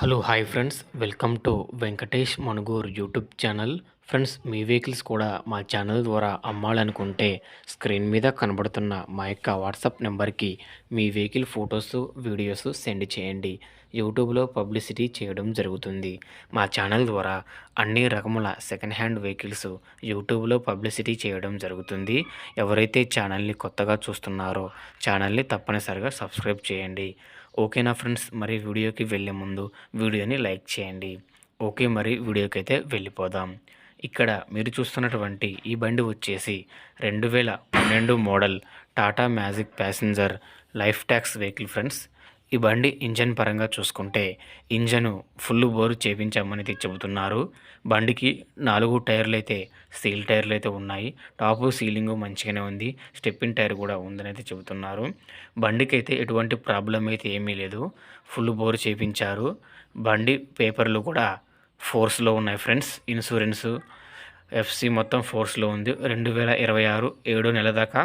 Hello hi friends welcome to Venkatesh Manuguru YouTube channel friends me vehicles కూడా మా channel ద్వారా అమ్మాలనుకుంటే screen మీద కనబడుతున్న మా యొక్క వాట్సాప్ నెంబర్కి మీ వెహికల్ ఫొటోస్ వీడియోస్ సెండ్ చేయండి. యూట్యూబ్లో పబ్లిసిటీ చేయడం జరుగుతుంది. మా ఛానల్ ద్వారా అన్ని రకముల సెకండ్ హ్యాండ్ వెహికల్స్ యూట్యూబ్లో పబ్లిసిటీ చేయడం జరుగుతుంది. ఎవరైతే ఛానల్ని కొత్తగా చూస్తున్నారో ఛానల్ని తప్పనిసరిగా సబ్స్క్రైబ్ చేయండి. ఓకేనా ఫ్రెండ్స్ మరి వీడియోకి వెళ్ళే ముందు వీడియోని లైక్ చేయండి. ఓకే మరి వీడియోకి అయితే వెళ్ళిపోదాం. ఇక్కడ మీరు చూస్తున్నటువంటి ఈ బండి వచ్చేసి రెండు వేల పన్నెండు model Tata Magic passenger life tax vehicle friends. ఈ బండి ఇంజన్ పరంగా చూసుకుంటే ఇంజను ఫుల్ బోరు చేపించామని చెబుతున్నారు. బండికి నాలుగు టైర్లు అయితే స్టీల్ టైర్లు అయితే ఉన్నాయి. టాపు సీలింగ్ మంచిగానే ఉంది. స్టెప్పింగ్ టైర్ కూడా ఉందని అయితే చెబుతున్నారు. బండికి అయితే ఎటువంటి ప్రాబ్లం అయితే ఏమీ లేదు. ఫుల్ బోరు చేపించారు. బండి పేపర్లు కూడా ఫోర్స్లో ఉన్నాయి ఫ్రెండ్స్. ఇన్సూరెన్సు ఎఫ్సి మొత్తం ఫోర్స్లో ఉంది. రెండు వేల ఇరవై ఆరు ఏడో నెల దాకా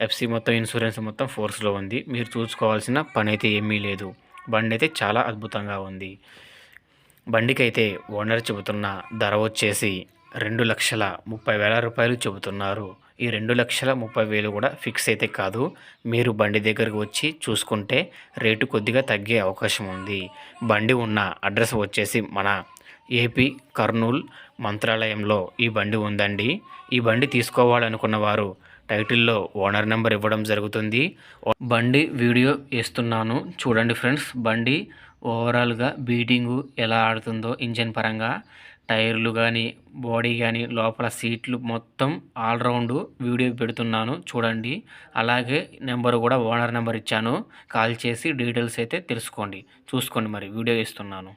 ఎఫ్సి మొత్తం ఇన్సూరెన్స్ మొత్తం ఫోర్స్లో ఉంది. మీరు చూసుకోవాల్సిన పని అయితే ఏమీ లేదు. బండి అయితే చాలా అద్భుతంగా ఉంది. బండికి అయితే ఓనర్ చెబుతున్న ధర వచ్చేసి రెండు లక్షల ముప్పై వేల రూపాయలు చెబుతున్నారు. ఈ రెండు లక్షల ముప్పై వేలు కూడా ఫిక్స్ అయితే కాదు. మీరు బండి దగ్గరకు వచ్చి చూసుకుంటే రేటు కొద్దిగా తగ్గే అవకాశం ఉంది. బండి ఉన్న అడ్రస్ వచ్చేసి మన ఏపీ కర్నూల్ మంత్రాలయంలో ఈ బండి ఉందండి. ఈ బండి తీసుకోవాలనుకున్న వారు టైటిల్లో ఓనర్ నెంబర్ ఇవ్వడం జరుగుతుంది. బండి వీడియో వేస్తున్నాను చూడండి ఫ్రెండ్స్ బండి ఓవరాల్గా బీటింగు ఎలా ఆడుతుందో ఇంజన్ పరంగా టైర్లు కానీ బాడీ కానీ లోపల సీట్లు మొత్తం ఆల్రౌండ్ వీడియో పెడుతున్నాను. చూడండి. అలాగే నెంబర్ కూడా ఓనర్ నెంబర్ ఇచ్చాను. కాల్ చేసి డీటెయిల్స్ అయితే తెలుసుకోండి. చూసుకోండి మరి వీడియో ఇస్తున్నాను.